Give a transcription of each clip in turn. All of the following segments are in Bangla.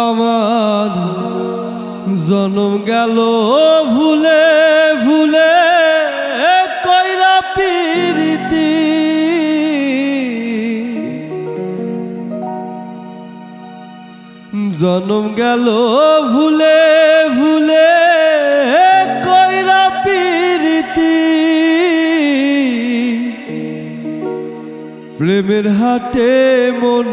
আমার জনম গেল ভুলে ভুলে, কইরা পিরিতি। জনম গেল ভুলে ভুলে, কইরা পিরিতি। প্রেমের হাটে মন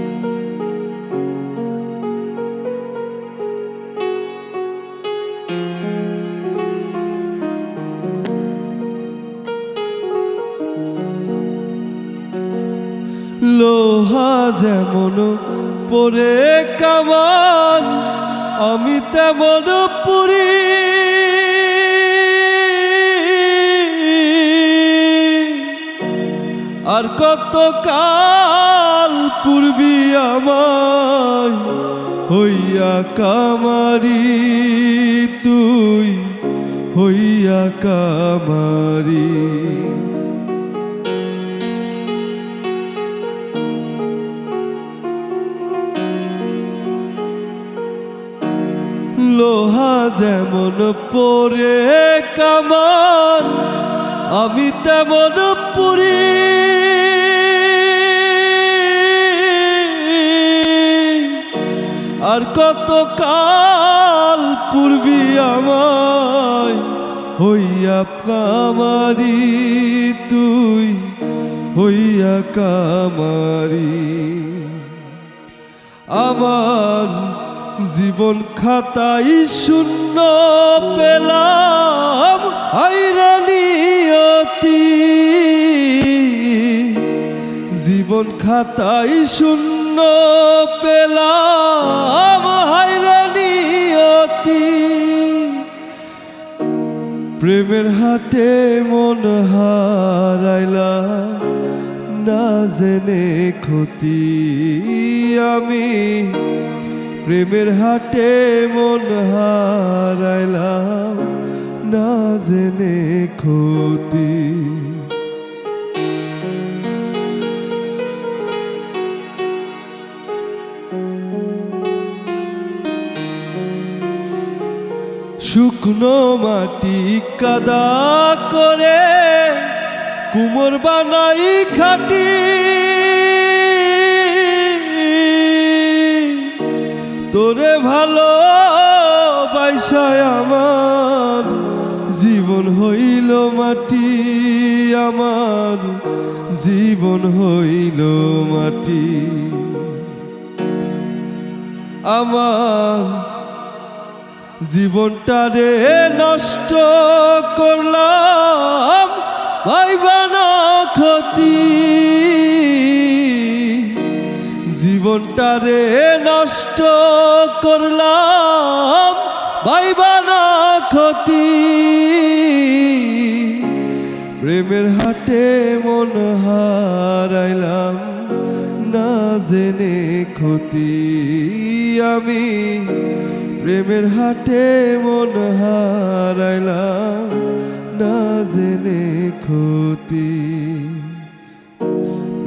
লোহা যেমন পরে কামান, আমি তেমন পুরি। আর কত কাল পূর্বী আমায় হইয়া কামারি তুই, হইয়া কামারি। লোহা যেমন পরে কামান, আমি তেমন পুরি। আর কত কাল পূর্বী আমায় হইয়া কামারি তুই, হইয়া কামারি। আমার জীবন খাতাই শূন্য পেলাম আইরানিয়তি জীবন খাতাই শূন্য পেলাম হাইরানিয়তি প্রেমের হাটে মন হারাইলাম, না জেনে ক্ষতি আমি। প্রেমের হাটে মন হারাইলাম না জেনে ক্ষতি। শুকনো মাটি কাদা করে কুমোর বানাই খাটি। তোরে ভালো বাইসায় আমার। জীবন হইল মাটি আমার। জীবন হইল মাটি আমার। জীবনটারে নষ্ট করলাম ভাইবানা ক্ষতি। জীবনটারে নষ্ট করলাম ভাইবানা ক্ষতি। প্রেমের হাটে মন হারাইলাম, না জেনে ক্ষতি। আমি প্রেমের হাটে মন হারাইলাম, না জেনে ক্ষতি।